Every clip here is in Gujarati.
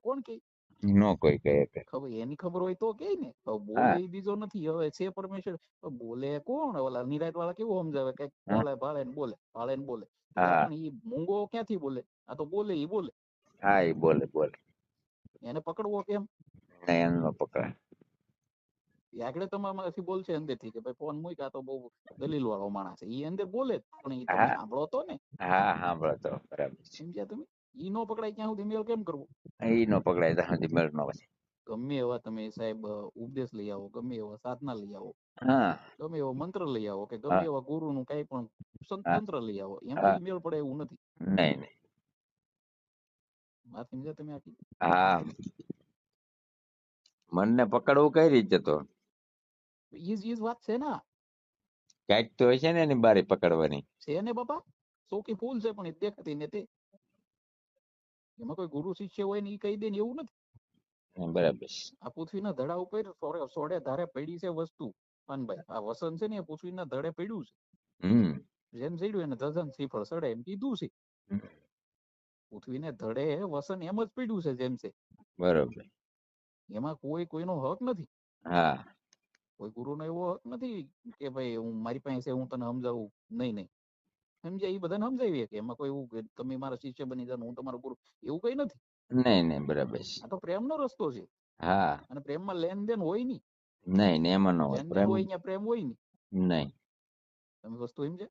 કોણ કે? નો કોઈ કહે કે. ખબર એની ખબર હોય તો કે ને. બોલે બીજો નથી. હવે છે પરમેશ્વર. બોલે કોણ? ઓલા નિરાત વાળા કેવું સમજાવે કે ભાળે ભાળે ને બોલે ભાળે ને બોલે. પણ ઈ મૂંગો ક્યાંથી બોલે? આ તો બોલે ઈ બોલે. હા એ બોલે બોલે. એને પકડવો કેમ? નહીં એમ નો પકડાય. એ આગળ તમારામાંથી બોલશે અંદરથી કે ભાઈ ફોન મૂક્યા આ તો બહુ દલીલ વાળો માણસ છે. ઈ અંદર બોલે પણ એ તમે સાંભળો તો ને. હા સાંભળો તો બરાબર સમજ્યા તમે? ઈ નો પકડાય ત્યાં સુધી મેલ કેમ કરવો? ઈ નો પકડાય ત્યાં સુધી મેળ નો પછી ગમે એવા તમે સાહેબ ઉપદેશ લઈ આવો ગમે એવા સાધના લઈ આવો ગમે એવો મંત્ર લઈ આવો કે ગમે એવા ગુરુ નું કઈ પણ તંત્ર લઈ આવો. એમાં મેળ પડે એવું નથી. નહીં નહીં. વાત સમજ્યા તમે આખી? હા. મનને પકડવું કઈ રીતે તો? ઈજ ઈજ વાત છે ને કાંઈક તો હશે છે ને એની બારી પકડવાની. છે ને બાપા? ચોકી ફૂલ છે પણ એ દેખાતી ને તે એમાં કોઈ ગુરુ શિષ્ય હોય ને એ કહી દે ને એવું નથી. બરાબર. આ પૃથ્વીના ધડા ઉપર સોળે ધારે પડી છે વસ્તુ. પાનભાઈ આ વસન છે ને એ પૃથ્વીના ધડે પડ્યું છે. જેમ ચડ્યું એને ધજન શ્રીફળ સડે એમ કીધું છે. પૃથ્વીને ધડે વસન એમ જ પડ્યું છે જેમ છે. બરાબર. એમાં કોઈ કોઈનો હક નથી. હા. કોઈ ગુરુનો એવો હક નથી કે ભાઈ હું મારી પાસે હું તને સમજાવું. નહીં નહીં. સમજાય એ બધાને સમજાવીએ કે એમાં કોઈ એવું કે તમે મારા શિષ્ય બની જાઓ હું તમારો ગુરુ. એવું કઈ નથી. નહીં નહીં બરાબર છે. આ તો પ્રેમનો રસ્તો છે. હા. અને પ્રેમમાં લેનદેન હોય નહીં. નહીં નહીં એમાં ન હોય. પ્રેમ હોય ત્યાં પ્રેમ હોય નહીં. નહીં. તમે વસ્તુ સમજે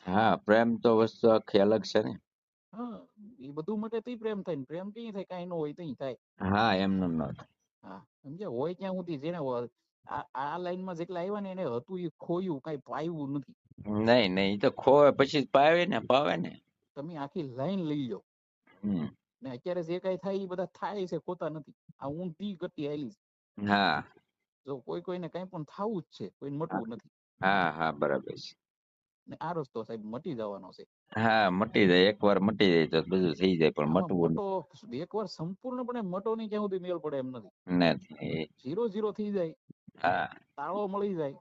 હા પ્રેમ તો વસ્તુ આખી અલગ છે ને. હા એ બધું માટે તઈ પ્રેમ થાય ને. પ્રેમ કઈ થાય? કાઈ ન હોય તઈ થાય. હા એમ ન થાય. હા સમજ્યા? હોય ત્યાં સુધી જેને આ લાઈનમાં જેટલા આવ્યા ને એને હતું એ ખોયું કઈ પાયું નથી. નહીં નહીં તો ખોવે પછી પાવે ને પાવે ને. તમે આખી લાઈન લઈ લો ને અત્યારે જે કઈ થાય એ બધા થાય છે ખોતા નથી. આ ઊંધી ગતિ આવેલી છે. હા. જો કોઈ કોઈને કઈ પણ થવું જ છે કોઈને મટવું નથી. હા હા બરાબર છે. ને આ રસ્તો સાહેબ મટી જવાનો છે. હા મટી જાય એકવાર મટી જાય તો બધું થઈ જાય પણ મટવું તો એકવાર સંપૂર્ણપણે મટો નહીં ક્યાં સુધી મેળ પડે એમ નથી. નથી ઝીરો ઝીરો થઈ જાય. હા. તાળો મળી જાય.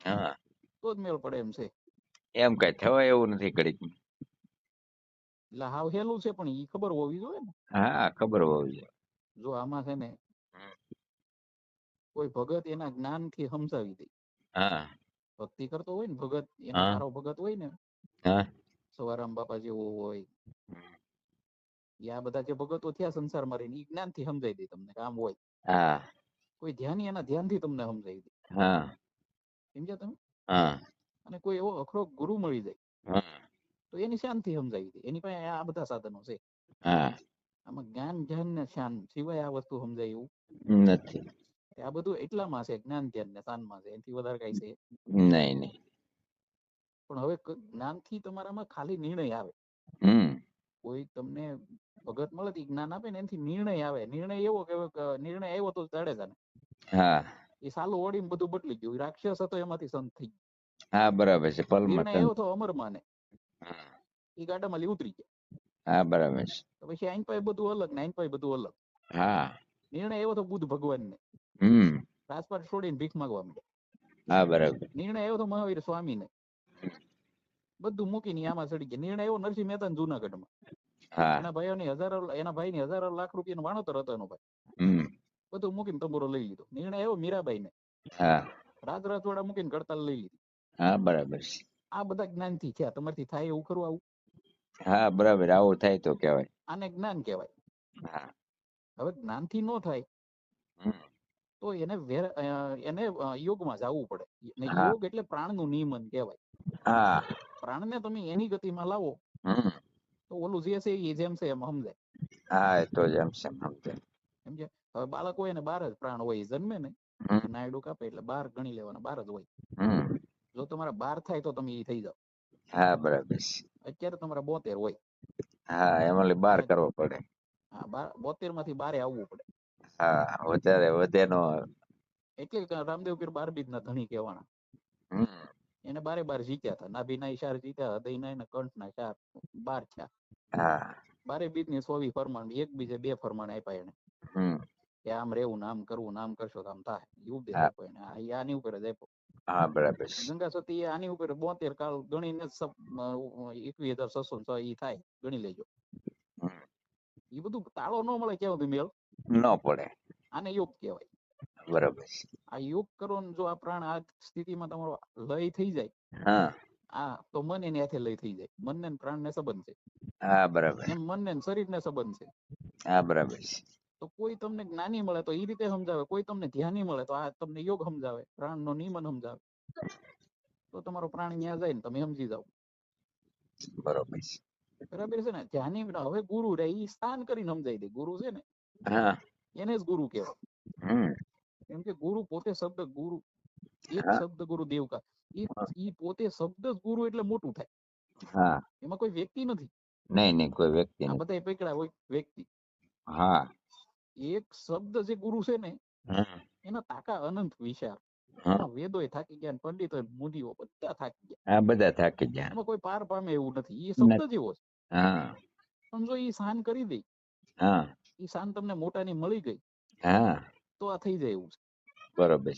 હા. તો જ મેળ પડે એમ છે. એમ કઈ થવાય એવું નથી ઘડીક. એટલે હાવ હેલું છે પણ ઈ ખબર હોવી જોઈએ ને. હા ખબર હોવી જોઈએ. જો આમાં છે ને કોઈ ભગત એના જ્ઞાનથી સમજાવી દે. હા. ભક્તિ કરતો હોય ને ભગત એનો સારો ભગત હોય ને હા. સવારામ બાપા જેવો હોય. યા આ બધા જે ભગતો થયા સંસારમાં રહીને ઈ જ્ઞાનથી સમજાવી દે તમને કામ હોય. હા. કોઈ ધ્યાની એના ધ્યાનથી તમને સમજાવી દે. હા. સમજ્યા તમે? હા. અને કોઈ એવો અખરો ગુરુ મળી જાય. હા. તો એની શાંતિ સમજાવી દે. એની પાસે આ બધા સાધનો છે. હા. આમાં જ્ઞાન ધ્યાન ને શાન સિવાય આ વસ્તુ સમજાય એવું? નથી. આ બધું એટલામાં છે જ્ઞાન ધ્યાન ને શાનમાં છે. એનાથી વધારે કઈ છે? નહીં નહીં. પણ હવે જ્ઞાનથી તમારામાં ખાલી નિર્ણય આવે. હમ. કોઈ તમને ભગત મળે તો ઈ જ્ઞાન આપે ને એનાથી નિર્ણય આવે. નિર્ણય એવો કે નિર્ણય આવ્યો તો જાડેજાને હા. એ સાલું ઓડીને બધું બદલી ગયું. રાક્ષસ હતો એમાંથી સંત થઈ ગયો. હા બરાબર છે. નિર્ણય આવ્યો તો અમર માને એ ગાડામાં માં ઉતરી ગયા. હા બરાબર છે. તો પછી આઈન પાસે બધું અલગ ને આઈન પાસે બધું અલગ. હા. નિર્ણય આવ્યો તો બુદ્ધ ભગવાન ને હમ. રાજપાટ છોડીને ભીખ માંગવા માંડ્યા. હા બરાબર. નિર્ણય આવ્યો તો મહાવીર સ્વામી ને બધું મૂકીને આમાં ચડી ગયા. નિર્ણય એવો નરસિંહ મહેતા જુનાગઢમાં. એના ભાઈઓની હજારો એના ભાઈની હજારો લાખ રૂપિયાનો વાણોતર હતો એનો ભાઈ. બધું મૂકીને તંબુરો લઈ લીધો. નિર્ણય એવો મીરાબાઈ ને રાજ રજવાડા મૂકીને કડતાલ લઈ લીધી. હા બરાબર છે. આ બધા જ્ઞાનથી થયા. તમારથી થાય એવું ખરું આવું? હા બરાબર. આવું થાય તો કહેવાય. આને જ્ઞાન કહેવાય. હા. હવે જ્ઞાનથી નો થાય તો એને એને યોગમાં જવું પડે. યોગ એટલે પ્રાણનું નિયમન કહેવાય. હા. પ્રાણને તમે એની ગતિમાં લાવો. તો ઓલું જે છે એ જેમ છે એમ સમજાય. હા એ તો જેમ છે એમ સમજે હવે બાળક હોય ને બાર જ પ્રાણ હોય જન્મે ને નાયડું કાપે એટલે બાર ગણી લેવાના બાર જ હોય. જો તમારા બાર થાય તો તમે એ થઈ જાવ હા બરાબર અત્યારે તમારા બોતેર હોય. હા એમાં બાર કરવો પડે. હા બોતેરમાંથી બારે આવવું પડે. હા વધારે વધે નો એટલે રામદેવ પીર બાર બીજ ના ધણી કહેવાના. હમ. એને બારે બાર જીત્યા હતા. નાભીના ઈશાર જીત્યા હૃદયના અને કંઠના ચાર બાર થયા. બારે બીજ બીજની સોવી ફરમાન એક બીજે બે ફરમાન આપ્યા એને. કે આમ રહેવું આમ કરવું નામ કરશો તો આમ થાય. એવું બે. આપ્યો એને. આની ઉપર જ આપ્યો. હા બરાબર. ગંગા સતી આની ઉપર બોતેર કાળ ગણીને એકવીસ હજાર છસો છ ઈ થાય. ગણી લેજો. એ બધું તાળો ન મળે કેવું મેળ ન પડે. આને યોગ કહેવાય. બરોબર. આ યોગ કરો ને જો આ પ્રાણ આ સ્થિતિમાં તમારો લય થઈ જાય હા. આ તો મન એની હાથે લય થઈ જાય. મન ને પ્રાણ ને સંબંધ છે. હા બરાબર. એમ મન ને શરીર ને સંબંધ છે. હા બરાબર તો કોઈ તમને જ્ઞાની મળે તો એ રીતે સમજાવે. કોઈ તમને ધ્યાની મળે તો આ તમને યોગ સમજાવે. પ્રાણ નો નિયમન સમજાવે. તો તમારો પ્રાણ ત્યાં જાય ને તમે સમજી જાઓ. બરાબર છે. બરાબર છે ને? ધ્યાની હવે ગુરુ રે એ સ્થાન કરીને સમજાઈ દે. ગુરુ છે ને? હા. એને જ ગુરુ કહેવાય. કેમ કે ગુરુ પોતે શબ્દ ગુરુ એક શબ્દ ગુરુ દેવકા એ પોતે શબ્દ જ ગુરુ એટલે મોટું થાય. હા. એમાં કોઈ વ્યક્તિ નથી. નહીં નહીં કોઈ વ્યક્તિ નહીં બધા પકડા હોય વ્યક્તિ. હા. એક શબ્દ જે ગુરુ છે ને એના તાકા અનંત વિશાળ. વેદો થાકી ગયા પંડિતો મુનિઓ બધા થાકી ગયા. હા બધા થાકી ગયા. એમાં કોઈ પાર પામે એવું નથી. એ શબ્દ જેવો છે. હા. પણ જો શાન કરી દે હા. ઈ શાન તમને મોટાની મળી ગઈ. હા. તો આ થઈ જાય એવું છે. બરાબર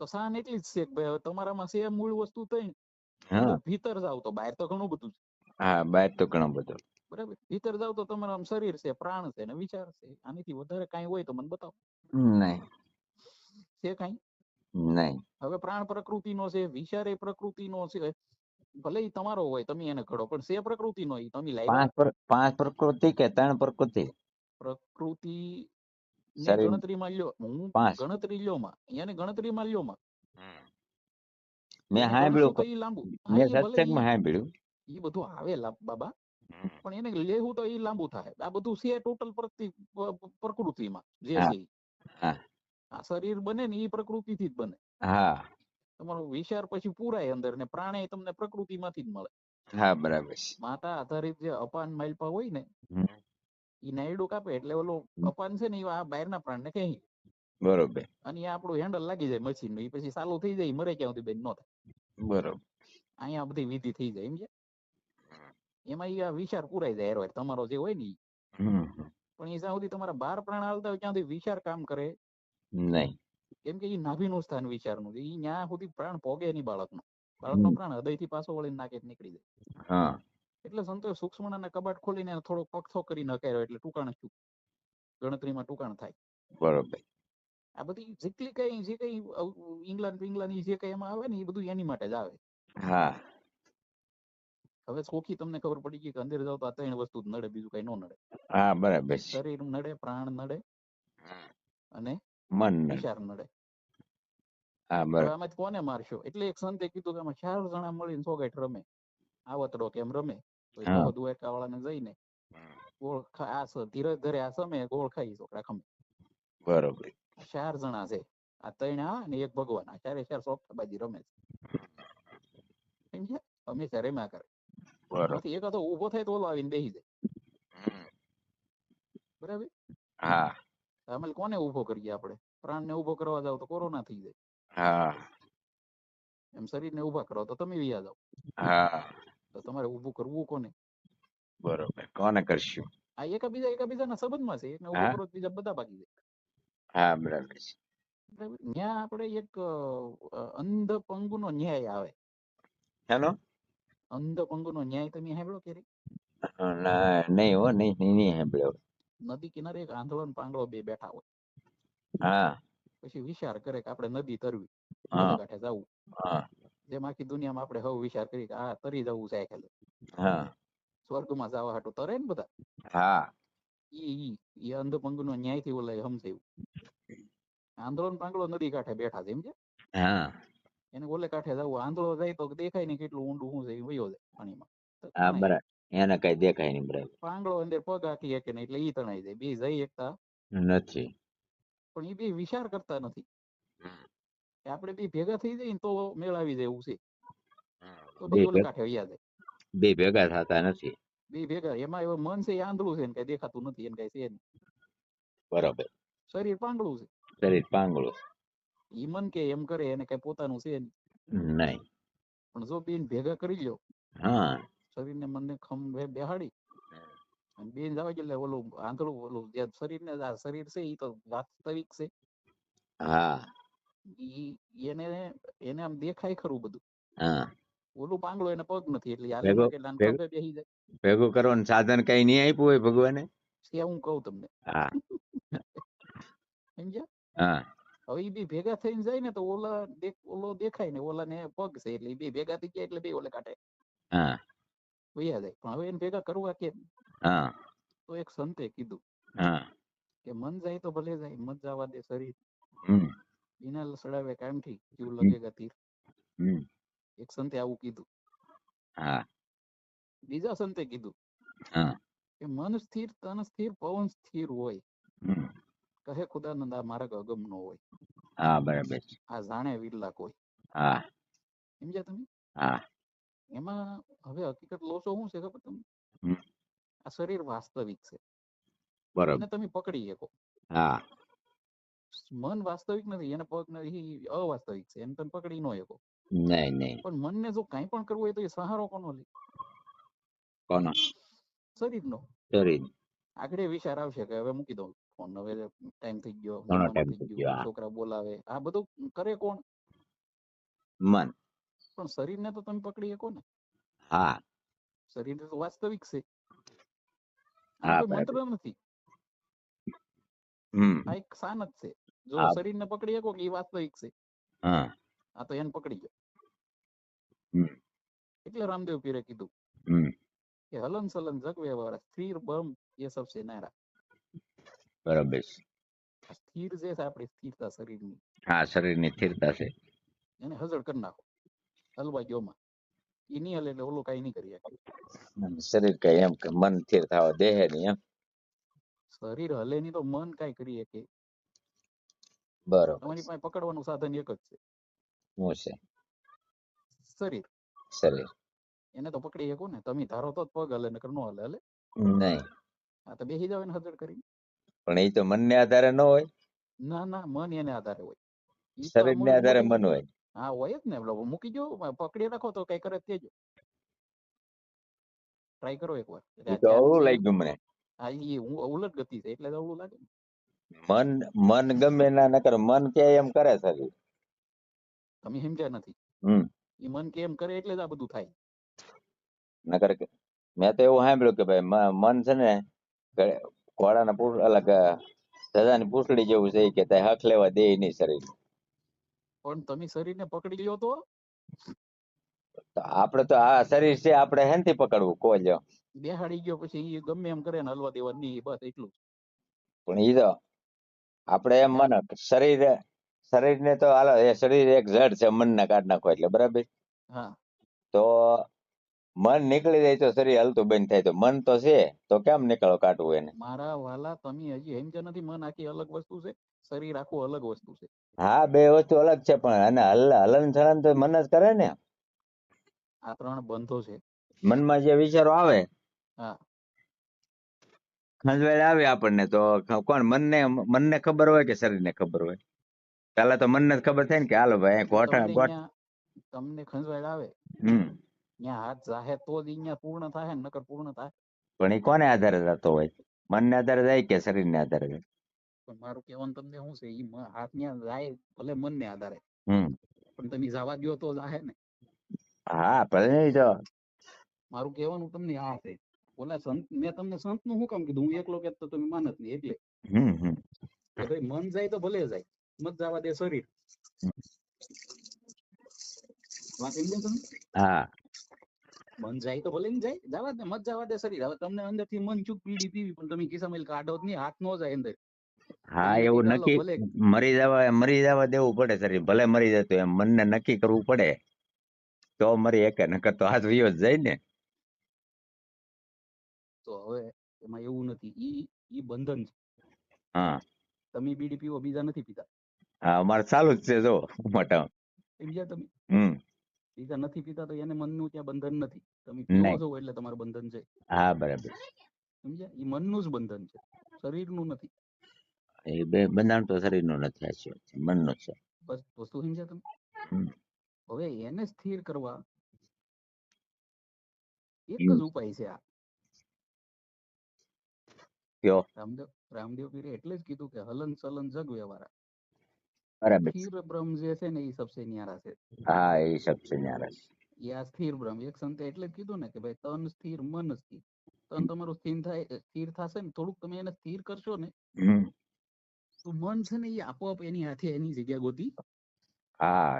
તો સાન એટલી જ છે કે ભાઈ હવે તમારામાં છે મૂળ વસ્તુ થઈ ભીતર જાવ તો બહાર તો ઘણું બધું છે. હા બહાર તો ઘણું બધું. બરાબર. ભીતર જાવ તો તમારા શરીર છે પ્રાણ છે ને વિચાર છે. આનાથી વધારે કઈ હોય તો મને બતાવો. નહીં. છે કઈ? નહીં. હવે પ્રાણ પ્રકૃતિનો છે વિચાર એ પ્રકૃતિનો છે. ભલે ઈ તમારો હોય તમે એને ઘડો પણ છે પ્રકૃતિનો ઈ તમે લાવી પાંચ પાંચ પ્રકૃતિ કે ત્રણ પ્રકૃતિ? પ્રકૃતિ ગણતરીમાં લ્યો હું ગણતરી લ્યો માં એને ગણતરીમાં લ્યો માં. મેં સાંભળ્યું ગણશું તો ઈ લાંબુ. મેં સત્સંગમાં સાંભળ્યું ઈ બધું આવે બાબા. પણ એને લેવું તો એ લાંબુ થાય. આ બધું છે ટોટલ પ્રકૃતિમાં જે છે આ શરીર બને ને ઈ પ્રકૃતિથી જ બને. હા. તમારો વિચાર પછી પૂરાય અંદર ને પ્રાણે તમને પ્રકૃતિમાંથી જ મળે. હા બરાબર માતા આધારિત જે અપાન માલપા હોય ને નાયડું કાપે એટલે ઓલો કપાન છે ને એ બહારના પ્રાણને કહે. બરોબર. અને આપણું હેન્ડલ લાગી જાય મશીનનું. પછી ચાલુ થઈ જાય મરે ક્યાં સુધી બેન નો થાય. બરોબર. અહીંયા બધી વિધિ થઈ જાય સમજે એમાં આ વિચાર પુરાઈ જાય હેરો તમારો જે હોય ને પણ એ જ્યાં સુધી તમારા બાર પ્રાણ હાલતા હોય ત્યાં સુધી વિચાર કામ કરે. નહીં. કેમ કે એ નાભીનું સ્થાન વિચારનું છે. ઈ ન્યા સુધી પ્રાણ પોગે નહીં બાળકનો. બાળકનો. પ્રાણ હૃદયથી પાછો વળીને નાકે નીકળી જાય. હા. એટલે સંતોએ સૂક્ષ્મના કબાટ ખોલીને થોડો પગથો કરી નકાર્યો એટલે ટૂંકાણ શું ગણતરીમાં ટૂંકાણ થાય. બરોબર. આ બધી જેટલી કઈ જે કઈ ઇંગ્લેન્ડ ઇંગ્લેન્ડ જે કઈ એમાં આવે ને એ બધું એની માટે જ આવે. હા. હવે ચોખ્ખી તમને ખબર પડી ગઈ કે અંદર જાવ તો આ ત્રણ વસ્તુ નડે બીજું કઈ ન નડે. હા બરાબર શરીર નડે પ્રાણ નડે અને મન વિચાર નડે. હા બરાબર. આમાં કોને મારશો? એટલે એક સંતે કીધું કે આમાં ચાર જણા મળીને સોગાઠ રમે. આવતડો કેમ રમે. તો. દ્વારકા વાળાને જઈને ગોળ આ ધીરજ ધરે આ સમય ઓળખાઈ છોકરા ખમે. બરોબર. ચાર જણા છે. આ ત્રણ આ ને એક ભગવાન આ ચારે ચાર સોફ્ટબાજી રમે છે. અમે ચારે માં કરે. બરોબર. એક તો ઊભો થાય તો ઓલો આવીને બેસી જાય. બરાબર? હા. અમે કોને ઊભો કરીએ આપણે? પ્રાણને ઊભો કરવા જાવ તો કોરોના થઈ જાય. હા. એમ શરીરને ઊભા કરો તો તમે વ્યા જાવ. હા. તો તમારે ઊભું કરવું કોને? બરોબર. કોને કરશું? આ એકબીજા એકબીજાના સંબંધમાં છે. એકને હા. કરો તો બીજા બધા ભાગી જાય. હા બરાબર છે. ત્યાં આપણે એક અ, અ, અંધ પંગુનો ન્યાય આવે. હેલો? અંધ પંગુનો ન્યાય તમે સાંભળો કે ના નહીં હો નહીં નહીં નહીં સાંભળ્યો. નદી કિનારે એક આંધળો ને પાંગળો બે બેઠા હોય. હા. પછી વિચાર કરે કે આપણે નદી તરવી કાંઠે જવું. હા. જેમ આખી દુનિયામાં આપણે હવ વિચાર કરી કે આ તરી જવું છે ખેલે હા. સ્વર્ગમાં જવા હાટું તરે ને બધા. હા. ઈ ઈ ઈ અંધ પંગુનો ન્યાયથી ઓલા સમજાયું આંધળો પાંગળો નદી કાંઠે બેઠા છે સમજે હા. એને ઓલે કાંઠે જવું આંધળો જાય તો દેખાય ને કેટલું ઊંડું શું છે વયો જાય પાણીમાં. હા બરાબર. એને કઈ દેખાય નહીં બરાબર. પાંગળો અંદર પગ આખી શકે નહીં એટલે ઈ તણાઈ જાય. બે જઈ એકતા. નથી. પણ એ બે વિચાર કરતા નથી. કે આપણે બે ભેગા થઈ જઈએ ને તો મેળ આવી જાય એવું છે. તો બે કાંઠે વયા જાય. બે ભેગા થતા નથી. બે ભેગા એમાં એવું મન છે એ આંધળું છે ને કઈ દેખાતું નથી એને કઈ છે નહીં. બરાબર. શરીર પાંગળું છે. શરીર પાંગળું ઈ મન કે એમ કરે એને કઈ પોતાનું છે નહીં. નહીં. પણ જો બેન ભેગા કરી લ્યો. હા. શરીરને મનને ખંભે બેહાડી. અને બેન જાવ એટલે ઓલું આંધળું ઓલું જે શરીરને આ શરીર છે ઈ તો વાસ્તવિક છે. હા. એને એને આમ દેખાય ખરું બધું. હા. ઓલું પાંગળો એને પગ નથી એટલે યાર ભેગો- બેસી જાય. ભેગું કરવાનું સાધન કઈ નહીં આપ્યું હોય ભગવાને? હું કહું તમને. હા. સમજ્યા? હા. હવે એ બી ભેગા થઈને જાય ને તો ઓલા ઓલો દેખાય ને ઓલા ને પગ છે એટલે બે ભેગા થઈ ગયા એટલે બે ઓલે કાઢે હા. વયા જાય. પણ હવે એને ભેગા કરવા કેમ? હા. તો એક સંતે કીધું હા. કે મન જાય તો ભલે જાય મત જવા દે શરીર. હમ. બિના લસડાવે કામથી ક્યુ લગેગા તીર એક સંતે આવું કીધું. હા. બીજા સંતે કીધું હા. કે મન સ્થિર તન સ્થિર પવન સ્થિર હોય. કહે ખુદાનંદ આ માર્ગ અગમ નો હોય. હા બરાબર આ જાણે વિરલા કોઈ. હા. સમજ્યા તમે? હા. એમાં હવે હકીકત લોસો શું છે ખબર તમને? આ શરીર વાસ્તવિક છે. બરાબર. તમે પકડી શકો. હા. મન વાસ્તવિક નથી એને નથી અવાસ્તવિક છે એને તમે પકડી નો શકો નહીં નહીં પણ મનને જો કાંઈ પણ કરવું હોય તો એ સહારો કોનો લે કોનો શરીરનો શરીર આગળ વિચાર આવશે કે હવે મૂકી દઉં ફોન હવે ટાઈમ થઈ ગયો ઘણો ટાઈમ થઈ ગયો, છોકરા બોલાવે આ બધું કરે કોણ? મન. પણ શરીરને તો તમે પકડી શકો ને. હા. શરીર તો વાસ્તવિક છે. હા, મંત્ર નથી. હમ. આ એક સાન જ છે. જો હા. શરીરને પકડી શકો કે એ વાસ્તવિક છે. હા. આ તો એને પકડી ગયો. હમ. એટલે રામદેવ પીરે કીધું હમ. કે હલન સલન જગ વ્યવહાર સ્થિર બમ એ સબસે નારા બરાબર છે. આ સ્થિર જે છે આપણી સ્થિરતા શરીરની. હા શરીરની સ્થિરતા છે. એને હજળ કરી નાખો. હલવા ગયોમાં એ નહીં હલે એટલે ઓલું કઈ નહીં કરી શકે. શરીર કઈ એમ કે મન સ્થિર થવા દેહે નહીં એમ. શરીર હલે નહીં તો મન કાંઈ કરી શકે. બરોબર તમારી પાસે પકડવાનું સાધન એક જ છે. શું છે? શરીર. શરીર. એને તો પકડી શકો ને. તમે ધારો તો જ પગ હલે નકર નો હલે. હલે? નહીં. આ તો બેસી જાવ એને હજર કરી પણ એ તો મનને આધારે ન હોય? ના ના મન એને આધારે હોય. તો શરીરને આધારે મન હોય. હા હોય જ ને. મૂકી જો પકડી રાખો તો કઈ કરે તેજો. ટ્રાય કરો એકવાર. વાર તો અવળું લાગ્યું મને. હા એ ઉલટ ગતિ છે એટલે અવળું લાગે મન મન ગમે ના નકર મન કે એમ કરે શરીર તમે સમજ્યા નથી હમ ઈ મન એમ કરે એટલે જ આ બધું થાય નકર મેં તો એવું સાંભળ્યું કે ભાઈ મન છે ને ઘોડાના પૂછ અલગ સજાની પૂછડી જેવું છે કે તે હક લેવા દે નહીં શરીર પણ તમે શરીરને પકડી લ્યો તો આપણે તો આ શરીર છે આપણે હેનથી પકડવું કોઈ લ્યો બેહાડી ગયો પછી એ ગમે એમ કરે ને હલવા દેવા નહીં બસ એટલું પણ એ તો આપણે એમ માનો શરીર શરીર શરીરને તો હાલો એ શરીર એક જડ છે મનને કાઢ નાખો એટલે બરાબર? હા. તો મન નીકળી જાય તો શરીર હલતું બંધ થાય તો મન તો છે તો કેમ નીકળો કાઢવું એને? મારા વાલા તમે હજી સમજ્યા નથી મન આખી અલગ વસ્તુ છે શરીર આખું અલગ વસ્તુ છે. હા બે વસ્તુ અલગ છે પણ અને હલ હલન ચલન તો મન જ કરે ને. આ ત્રણ બંધો છે. મનમાં જે વિચારો આવે ખંજવાળ આવે આપણને તો કોણ મનને મનને ખબર હોય કે શરીરને ખબર હોય? પેલા તો મનને જ ખબર થાય ને કે હાલો ભાઈ ગોઠણ તમને ગોઠ. તમને ખંજવાળ આવે? ત્યાં હાથ જાહે તો જ અહીંયા પૂર્ણ થાય ને નકર પૂર્ણ થાય પણ એ કોને આધારે જતો હોય? મનને આધારે જાય કે શરીરને આધારે જાય? પણ મારું કહેવાનું તમને શું છે? એ હાથ ત્યાં જાય ભલે મનને આધારે. હમ. પણ તમે જવા દો તો જાહે ને. હા ભલે તો. મારું કહેવાનું તમને આ છે. ઓલા સંત મેં તમને સંતનું શું કામ કીધું? હું એકલો કહેતો તમે માનત નહીં એટલે કે મન જાય તો ભલે જાય મત જવા દે શરીર. વાત હા. મન જાય તો ભલે ને જાય જવા દે મત જવા દે શરીર. હવે તમને અંદરથી મન ચૂક પીડી પીવી પણ તમે ખિસ્સામાં કાઢો જ નહીં હાથ નો જાય અંદર. હા એવું નક્કી. મરી જવા મરી જવા દેવું પડે શરીર ભલે મરી જતું એમ. મનને નક્કી કરવું પડે. તો મરી એકે નકર તો હાથ વિયો જ જાય ને. તો હવે એમાં એવું નથી. ઈ ઈ બંધન છે. હા. તમે બીડી પીવો બીજા નથી પીતા. હા અમારે ચાલુ જ છે જો મોટા બીજા તમે હમ. બીજા નથી પીતા તો એને મનનું ત્યાં બંધન નથી. તમે પીવો. છો એટલે તમારું બંધન છે. હા બરાબર. સમજ્યા ઈ મનનું જ બંધન છે. શરીરનું નથી. એ બે બંધન તો શરીરનું નથી સાચી વાત છે? મનનું છે. બસ વસ્તુ સમજ્યા તમે? હવે એને સ્થિર કરવા એક જ ઉપાય છે આ. કયો રામદેવ રામદેવ પીરે એટલે જ કીધું કે હલન સલન જગ વ્યવહાર. બરાબર સ્થિર બ્રહ્મ જે છે ને એ સબસે ન્યારા છે. હા એ સબસે ન્યારા છે. આ સ્થિર બ્રહ્મ. એક સંતે એટલે જ કીધું ને કે ભાઈ તન સ્થિર મન સ્થિર. તન તમારું સ્થિર થાય સ્થિર થશે ને થોડુંક તમે એને સ્થિર કરશો ને તો મન છે ને એ આપોઆપ એની હાથે એની જગ્યા ગોતી. હા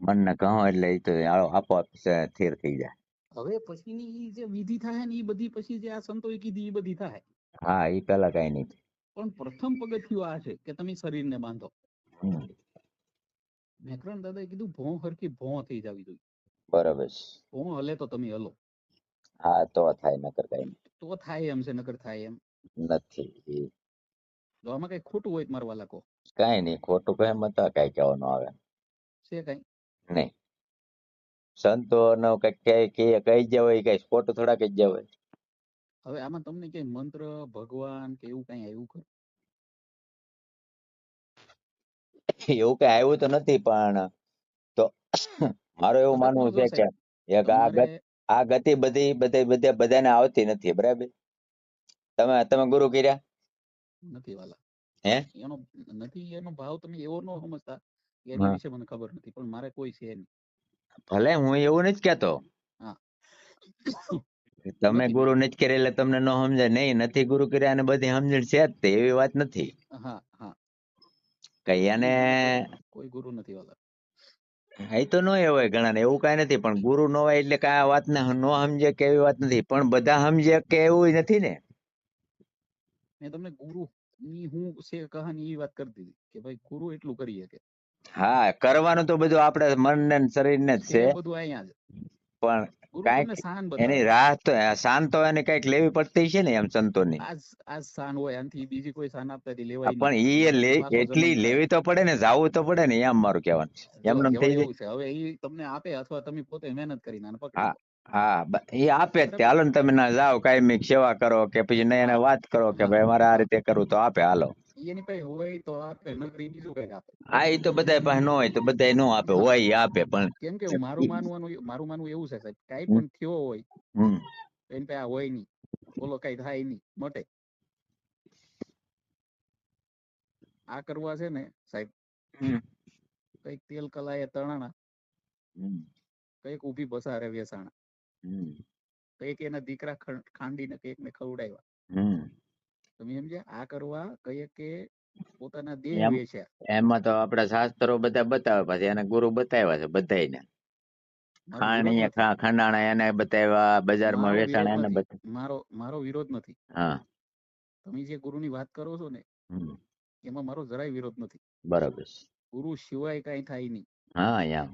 મન ને કહો એટલે એ તો આપોઆપ સ્થિર થઈ જાય. હવે પછીની ઈ જે વિધિ થાય ને એ બધી પછી જે આ સંતોએ કીધી એ બધી થાય. હા એ પેલા કઈ નહીં પણ પ્રથમ પગથિયું આ છે કે તમે શરીરને બાંધો. મેકરણ દાદાએ કીધું ભોં હરખી ભોં થઈ જવી જોઈએ. બરાબર છે. ભોં હલે તો તમે હલો. હા તો થાય નકર કઈ તો થાય એમ છે નકર થાય એમ. નથી જો આમાં કઈ ખોટું હોય મારવા લાગો કઈ નહીં ખોટું કઈ મત કઈ કહેવાનું આવે. છે કઈ? નહીં. સંતો નો કઈ કઈ જ હોય કઈ ખોટું થોડા કઈ જ હોય હવે આમાં તમને કઈ મંત્ર ભગવાન કે એવું કઈ આવ્યું ખરું? એવું કઈ આવ્યું તો નથી પણ તો મારું એવું માનવું છે કે આ ગત બધી બધી બધા બધાને આવતી નથી બરાબર? તમે તમે ગુરુ કર્યા? નથી વાલા. હે? એનો નથી એનો ભાવ તમે એવો ન સમજતા એના વિશે મને ખબર નથી પણ મારે કોઈ છે નહીં. ભલે હું એવું નથી કેતો હા. તમે ગુરુ નથી કર્યા એટલે તમને ન સમજાય. નહીં નથી ગુરુ કર્યા અને બધી સમજણ છે જ તે એવી વાત નથી. કઈ અને કોઈ ગુરુ નથી વાલા એ તો ન હોય ઘણા એવું કઈ નથી પણ ગુરુ ન હોય એટલે કઈ આ વાત ને ન સમજે કે એવી વાત નથી. પણ બધા સમજે કે એવું નથી ને? મેં તમને ગુરુ ની હું છે કહાની એ વાત કરતી હતી કે ભાઈ ગુરુ એટલું કરી શકે. હા કરવાનું તો બધું આપણે મન ને શરીર ને જ છે છે. બધું અહીંયા જ. પણ ગુરુ તમને શાન એની તો એને કંઈક લેવી પડતી છે ને એમ સંતોની. આજ આજ શાન હોય આનાથી બીજી કોઈ શાન આપતાથી લેવાય પણ પાછો એટલી લેવી તો પડે ને જાવું તો પડે ને એમ મારું કહેવાનું છે. એમને એમ થઈ જાય. હવે ઈ તમને આપે અથવા તમે પોતે મહેનત કરીને આને હા હા એ આપે જ તે. હાલો ને તમે ના જાઓ કાયમિક સેવા કરો કે પછી નહીં એને વાત કરો કે ભાઈ મારે આ રીતે કરવું તો આપે હાલો. એની પાસે હોય તો આપે નકરી બીજું કઈ આપે? હા એ તો બધા પાસે ન હોય તો બધા ન આપે હોય આપે પણ કેમ કે મારું માનવાનું મારું માનવું એવું છે સાહેબ કઈ પણ થયો હોય એની પાસે આ હોય નહીં. બોલો કઈ થાય નહીં મટે. આ કરવા છે ને સાહેબ હમ, કંઈક તેલ કલાએ તણાણા કંઈક ઊભી બસારે વેસાણા કંઈક એના દીકરા ખાંડીને કંઈક ને ખવડાવ્યા. તમે સમજ્યા આ કરવા કંઈક કે પોતાના દેહ વેચ્યા એમાં તો આપડા શાસ્ત્રો બધા બતાવે પછી એને ગુરુ બતાવ્યા છે વિરોધ ખાણીએ ખંડાણા એને બતાવ્યા બજારમાં વેચાણ એને મારો મારો વિરોધ નથી. હા. તમે જે ગુરુની વાત કરો છો ને એમાં મારો જરાય વિરોધ નથી. બરાબર. ગુરુ સિવાય કઈ થાય નહીં. હા યા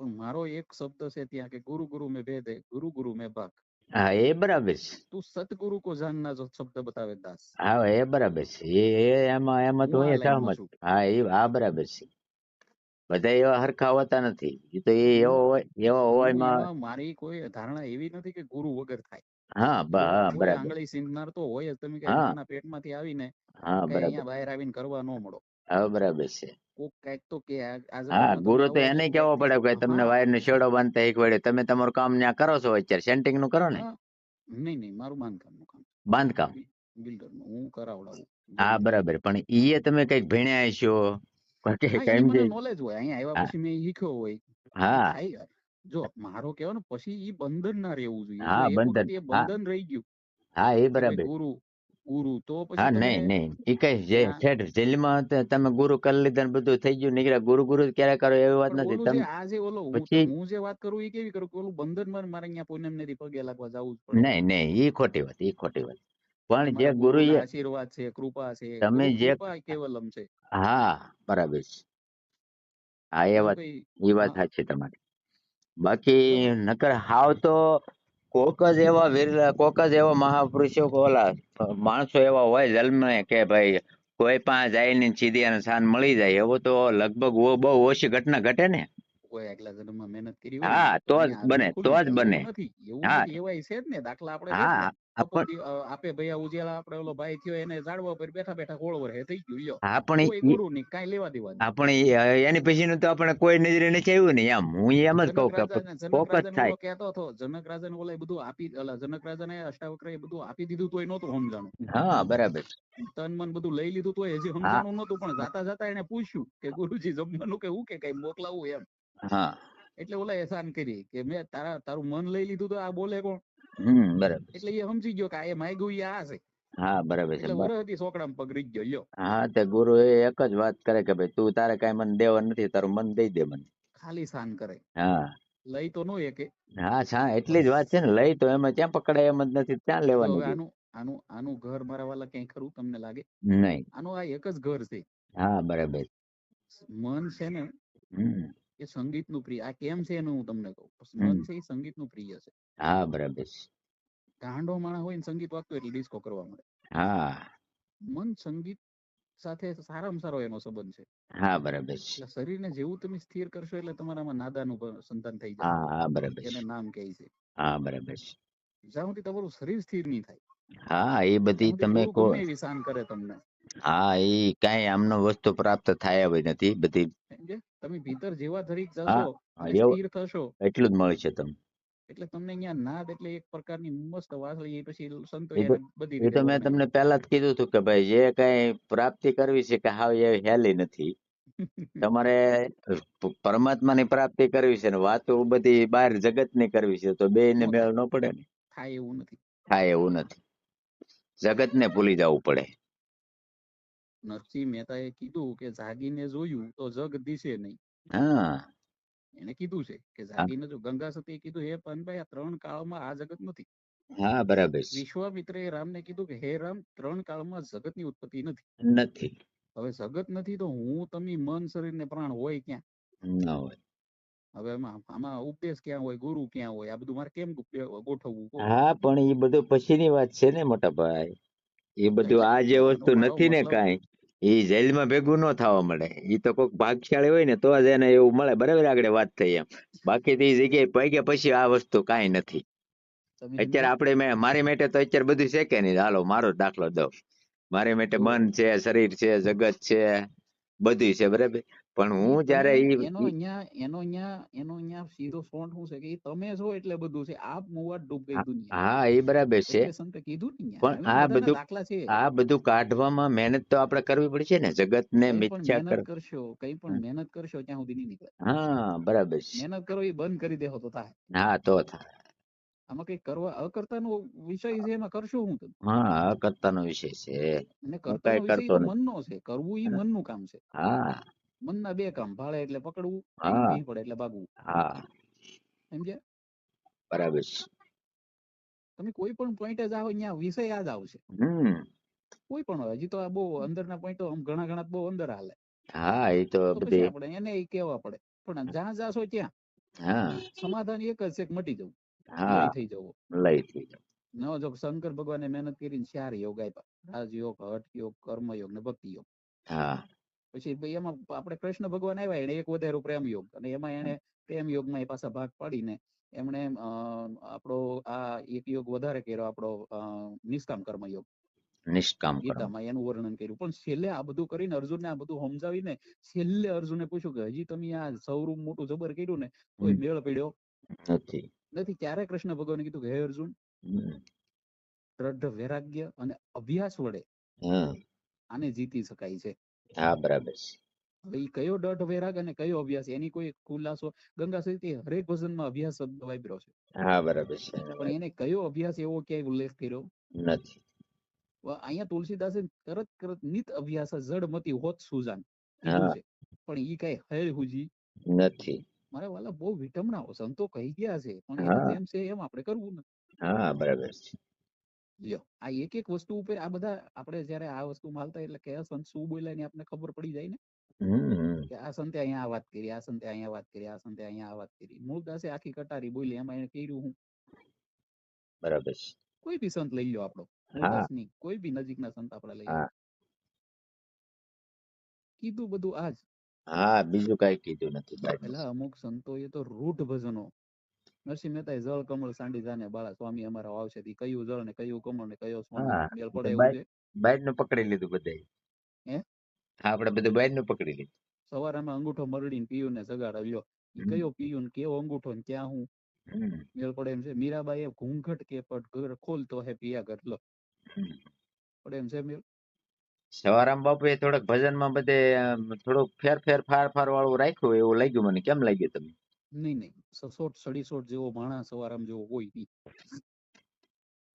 પણ મારો એક શબ્દ છે ત્યાં કે ગુરુ ગુરુ મેં ભેદ ગુરુ ગુરુ મેં ભાગ. હા એ બરાબર છે. તું સતગુરુ કો જાનના જો શબ્દ બતાવે દાસ. હા એ બરાબર છે. એ એ એમાં એમાં તો એ સહમત. હા એ આ બરાબર છે. બધા એવા હરખા હોતા નથી. એ તો એ એવો હોય એવો હોય મારી કોઈ ધારણા એવી નથી કે ગુરુ વગર થાય. હા બરાબર. આંગળી સિંધનાર તો હોય જ. તમે કે પેટમાંથી આવીને હા બરાબર અહીંયા બહાર આવીને કરવા ન મળો. હા બરાબર છે. કોક કંઈક તો કે આ- આ હા તમે ગુરુ તો એને કેવો પડે કે તમને વાયર નો શેડો બાંધતા શીખવાડે તમે તમારું કામ ત્યાં કરો છો અત્યારે સેન્ટિંગનું કરો ને? નહીં નહીં મારું બાંધકામનું કામ. બાંધકામ? બિલ્ડરનું હું કરાવડાવું હા બરાબર પણ ઈએ તમે કંઈક ભણ્યા છો કે કેમ જે નોલેજ હોય અહીંયા આવ્યા પછી મેં શીખ્યો હોય. હા. જો મારો કહેવાનો પછી ઈ બંધન ના રહેવું જોઈએ. હા બંધન એ બંધન રહી ગયું. હા એ બરાબર. ગુરુ ગુરુ તો પછી નહીં નહીં. એ કઈ જે ત્યાં જેલમાં તમે ગુરુ કરી લીધા ને બધું થઈ ગયું નીકળ્યા. ગુરુ ગુરુ ક્યારે કરો એવી વાત નથી. તમે આ જે ઓલો હું જે વાત કરું એ કેવી કરું કે ઓલું બંધન મારે અહીંયા પૂનમ ને પગે લાગવા જવું પડે. નહીં નહીં. એ ખોટી વાત એ ખોટી વાત. પણ જે ગુરુ આશીર્વાદ છે કૃપા છે તમે જે કેવલમ છે. હા બરાબર છે. હા એ વાત એ વાત સાચી તમારી. બાકી નકર હાવ તો કોક જ એવા વીર કોક જ એવા મહાપુરુષો ઓલા માણસો એવા હોય જન્મે કે ભાઈ કોઈ પાસે જાય ને સીધી અને શાન મળી જાય. એવું તો લગભગ બહુ ઓછી ઘટના ઘટે ને. કોઈ આગલા જન્મમાં મહેનત કરી હા તો જ બને તો જ બને. હા. એવાય છે જ ને દાખલા આપણે છે જ ને હા આપે ભૈયા ઉજેલા આપડે ઓલો ભાઈ થયો એને ઝાડવા પર બેઠા બેઠા ગોળ રહે થઈ ગયું લ્યો. હા પણ ગુરુ ની કાંઈ લેવા દેવા આપણે એની પછી નું તો આપણે કોઈ નજરે નથી આવ્યું ને એમ. હું એમ જ કહું કે રાજા થાય. કેતો હતો જનક રાજા ને ઓલા બધું આપી ઓલા જનક રાજા ને અષ્ટાવક્ર એ બધું આપી દીધું તોય નહોતું સમજાણું. હા બરાબર. તન મન બધું લઈ લીધું તોય હજી સમજાણું નહોતું પણ જાતા જાતા એને પૂછ્યું કે ગુરુજી જમવાનું કે હું કે કઈ મોકલાવું એમ. હા. એટલે ઓલા એહસાન કરી કે મેં તારા તારું મન લઈ લીધું તો આ બોલે કોણ? હમ બરાબર એટલે એ સમજી ગયો કે આ એ માય ગયું આ છે. હા બરાબર છે. ગુરુ હતી સોકડામાં પગ રીત ગયો લ્યો. હા તે ગુરુ એ એક જ વાત કરે કે ભાઈ તું તારે કઈ મને દેવા નથી તારું મન દઈ દે મને. ખાલી સાન કરે. હા. લઈ તો નો એકે. હા છા એટલી જ વાત છે ને લઈ તો એમાં ક્યાં પકડાય એમ જ નથી ત્યાં લેવાની? આનું આનું આનું ઘર મારા વાલા ક્યાંય ખરું તમને લાગે? નહીં. આનું આ એક જ ઘર છે. હા બરાબર. મન છે ને એ સંગીતનું પ્રિય આ કેમ છે એનું હું તમને કહું? મન છે એ સંગીતનું પ્રિય છે. હા બરાબર છે. ગાંડો માણસ હોય ને સંગીત વાગતું એટલે ડિસ્કો કરવા મળે. હા. મન સંગીત સાથે સારામાં સારો એનો સંબંધ છે. હા બરાબર છે. એટલે શરીરને જેવું તમે સ્થિર કરશો એટલે તમારામાં નાદાનું સંતાન થઈ જાય. હા બરાબર એને નામ કહે છે. હા બરાબર છે. જ્યાં સુધી તમારું શરીર સ્થિર નહીં થાય હા એ બધી તમે કહો શાન કરે તમને. હા એ કઈ આમનો વસ્તુ પ્રાપ્ત થાય એવી નથી બધી તમે ભીતર જેવા ધરીક હા જશો હા, અને એવું સ્થિર થશો. એટલું જ મળશે તમને એટલે તમને અહીંયા નાદ એટલે એક પ્રકારની મસ્ત વાસળી એ પછી સંતો એ તો એને બધી એ તો મેં. તમને પહેલા જ કીધું હતું કે ભાઈ જે કઈ પ્રાપ્તિ કરવી છે કે હાવ એ હેલી નથી. તમારે પ- પરમાત્માની પ્રાપ્તિ કરવી છે ને વાતો બધી બહાર જગતની કરવી છે તો બે ને નો મેળ ન પડે ને. થાય એવું નથી. થાય એવું નથી. જગતને ભૂલી જવું પડે. નરસિંહ મહેતાએ કીધું કે જાગીને જોયું તો જગ દિશે નહીં. હા. એને કીધું છે કે જાગીને જો ગંગા સતીએ કીધું હે પનભાઈ આ ત્રણ કાળમાં આ જગત નથી. હા બરાબર છે. વિશ્વામિત્રએ રામને કીધું કે હે રામ ત્રણ કાળમાં જગતની ઉત્પત્તિ નથી. નથી. હવે જગત નથી તો હું તમે મન શરીર ને પ્રાણ હોય ક્યાં? ના હોય. હવે આમાં ઉપદેશ ક્યાં હોય ગુરુ ક્યાં હોય? આ બધું મારે કેમ ગોઠવવું? હા પણ એ બધું પછીની વાત છે ને મોટા ભાઈ. એ બધું આ જે વસ્તુ નથી ને કાંઈ. એ જેલમાં ભેગું ન થવા મળે. એ તો કોઈક ભાગશાળી હોય ને તો જ એને એવું મળે. બરાબર આગળ વાત થઈ એમ. બાકી તો એ જગ્યાએ પગ્યા પછી આ વસ્તુ કાંઈ નથી. અત્યારે? આપણે મેં મારી માટે તો અત્યારે બધું છે કે નહીં. હાલો મારો દાખલો દઉં. મારી માટે મન છે શરીર છે જગત છે બધું છે બરાબર? પણ હું જયારે ઈ એનો અહીંયા એનો અહીંયા એનો અહીંયા સીધો ફ્રોન્ટ શું છે કે તમે છો એટલે બધું છે. આપ મુવા ડૂબ ગઈ દુનિયા. હા એ બરાબર છે. સંતે કીધું ને પણ આ બધું- આ બધું કાઢવામાં મહેનત તો આપણે કરવી પડશે ને. જગત ને મિથ્યા કર કરશો કઈ પણ મહેનત કરશો ત્યાં સુધી નહીં નીકળે. હા બરાબર છે. મહેનત કરો એ બંધ કરી દેહો તો થાય. હા તો થાય. આમાં કઈ કરવા અકર્તાનો વિષય છે એમાં કરશો હું તમે? હા અકર્તાનો વિષય છે. અને કરતા મન નો વિષય. મનનો છે. કરવું ઈ મનનું કામ છે. હા. મનના બે કામ ભાળે એટલે પકડવું હા. ભીં પડે એટલે ભાગવું. હા. સમજ્યા બરાબર છે. તમે કોઈ પણ પોઈન્ટે જાઓ અહીંયા વિષય યાદ આવશે. હમ. કોઈ પણ હોય હજી તો આ બહુ અંદરના પોઈન્ટો આમ ઘણા ઘણા બહુ અંદર હાલે. હા એ તો બધી આપણે એને એ કહેવા પડે. પણ જ્યાં જાશો ત્યાં હા. સમાધાન એક જ છે કે મટી જવું. હા. થઈ જવું. લઈ થઈ જવું. ન જો શંકર ભગવાને મહેનત કરીને ચાર યોગ આપ્યા. રાજયોગ હઠ યોગ કર્મયોગ ને ભક્તિ યોગ હા. પછી એમાં આપણે કૃષ્ણ ભગવાન આવ્યા એને એક વધારો પ્રેમ યોગ. અને એમાં એને પ્રેમ યોગમાં એ પાછા ભાગ પાડીને એમણે આપણો આ એક યોગ વધારે કર્યો આપણો નિષ્કામ કર્મ યોગ. નિષ્કામ ગીતામાં એનું વર્ણન કર્યું. પણ છેલ્લે આ બધું કરીને અર્જુનને આ બધું સમજાવીને છેલ્લે અર્જુને પૂછ્યું કે હજી તમે આ સૌરું મોટું જબર કર્યું ને તોય મેળ પડ્યો. નથી. નથી ત્યારે કૃષ્ણ ભગવાને કીધું કે હે અર્જુન. દ્રઢ વૈરાગ્ય અને અભ્યાસ વડે આને જીતી શકાય છે. હા બરાબર છે. હવે ઈ કયો દઢ વૈરાગ અને કયો અભ્યાસ? એની કોઈ ખુલાસો? ગંગા સહિત હરેક ભજનમાં અભ્યાસ શબ્દ વાપર્યો છે. હા બરાબર છે. પણ એને કયો અભ્યાસ એવો ક્યાંય ઉલ્લેખ કર્યો? નથી. વ- અહીંયા તુલસીદાસે તરત તરત નિત અભ્યાસ જડમતી હોત સુજાન. કીધું હા. છે? પણ ઈ કઈ હૈ હુજી? નથી. મારા વાલા બહુ વિટમણાઓ સંતો કહી ગયા છે. પણ એને હા. જેમ છે એમ આપણે કરવું નથી હા બરાબર છે. લ્યો. આ એક એક વસ્તુ ઉપર આ બધા આપણે જયારે આ વસ્તુ માલતા એટલે કયા સંત શું બોલ્યા ની આપણને ખબર પડી જાય ને. કે આ સંતે અહીંયા વાત કરી આ સંતે અહીંયા વાત કરી આ સંતે અહીંયા વાત કરી. મૂળદાસે આખી કટારી બોલી એમાં એને કર્યું હું. બરાબર કોઈ બી સંત લઈ લો આપણો. મૂળદાસની કોઈ બી નજીકના સંત આપણે લઈ લો કીધું બધું આજ. હા બીજું કઈ કીધું નથી. પેલા અમુક એ તો રૂઢ ભજનો નરસિંહ મહેતા જળ કમળ સાંડી ને બાળા સ્વામી અમારા આવશે થી કયું જળ ને કયું કમળ ને કયો સ્વામી? મેળ પડે એવું છે? બાઈડનું પકડી લીધું બધા હે? આપડે બધું બાઈટનું પકડી લીધું. સવારમાં અંગૂઠો મરડીને પીયું ને સગાડ આવ્યો કયો પીયું ને કેવો અંગૂઠો ને ક્યાં હું? મેળ પડે એમ છે. મીરાબાઈ એ ઘૂંઘટ કે પટ ઘર ખોલતો હે પિયા કર લો પડે એમ છે મેળ? સવારામ બાપુ એ થોડાક ભજનમાં બધે થોડુંક ફેર ફેર ફાર ફાર વાળું રાખ્યું એવું લાગ્યું મને. કેમ લાગ્યું તમને? નહીં નહીં. સસોટ સડીસોટ જેવો માણસ સવારામ જેવો હોય નહીં.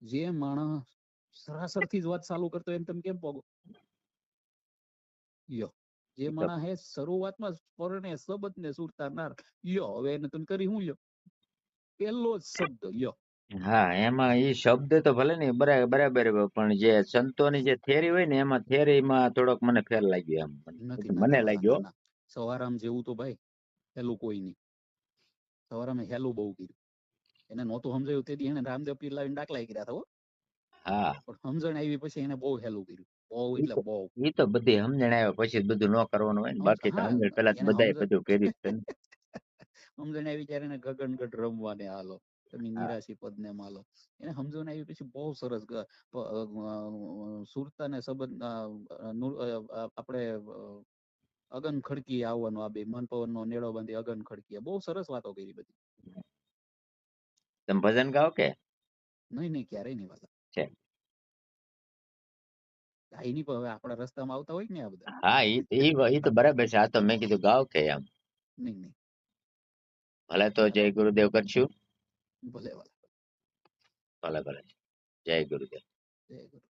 જે માણસ સરાસરથી જ વાત ચાલુ કરતો એમ તમે કેમ પોગો? યો. જે માણસ હે શરૂઆતમાં સ્વરને શબ્દ ને સુરતા યો હવે એને તમે કરી હું યો પેલો જ શબ્દ યો. હા એમાં એ શબ્દ તો ભલે ને બરાબર બરાબર પણ જે સંતોની જે થેરી હોય ને એમાં થેરીમાં થોડોક મને ફેર લાગ્યો એમ. નથી મને લાગ્યો. સવારામ જેવું તો ભાઈ પેલું કોઈ નહીં. સવારામે હેલું બહુ કર્યું. એને નહોતું સમજાયું તેથી એને રામદેવ પીર લાવીને ડાકલા કર્યા હતા હા. પણ સમજણ આવી પછી એને બહુ હેલું કર્યું. બહુ એટલે બહુ. એ તો બધી સમજણ આવ્યા પછી બધું ન કરવાનું હોય ને બાકી તો સમજણ પેલા બધાએ બધું કર્યું. સમજણ આવી ત્યારે એને ગગનગઢ રમવાને હાલો તમે નિરાશી પદ ને માલો. એને સમજણ આવી પછી બહુ સરસ સુરતા ને સંબંધ આપણે અગન ખડકી આવવાનો આ બે મન પવન નો નેળો બાંધી અગન ખડકી બહુ સરસ વાતો કરી બધી. તમે ભજન ગાઓ કે? નહીં નહીં ક્યારેય નહીં વાલા છે. કાંઈ નહીં હવે આપણા રસ્તામાં આવતા હોય ને આ બધા? હા એ એ તો બરાબર છે. આ તો મેં કીધું ગાઓ કે એમ. નહીં નહીં. ભલે તો જય ગુરુદેવ કરશું. ભલે ભલે. ભલે ભલે. જય ગુરુદેવ. જય ગુરુ.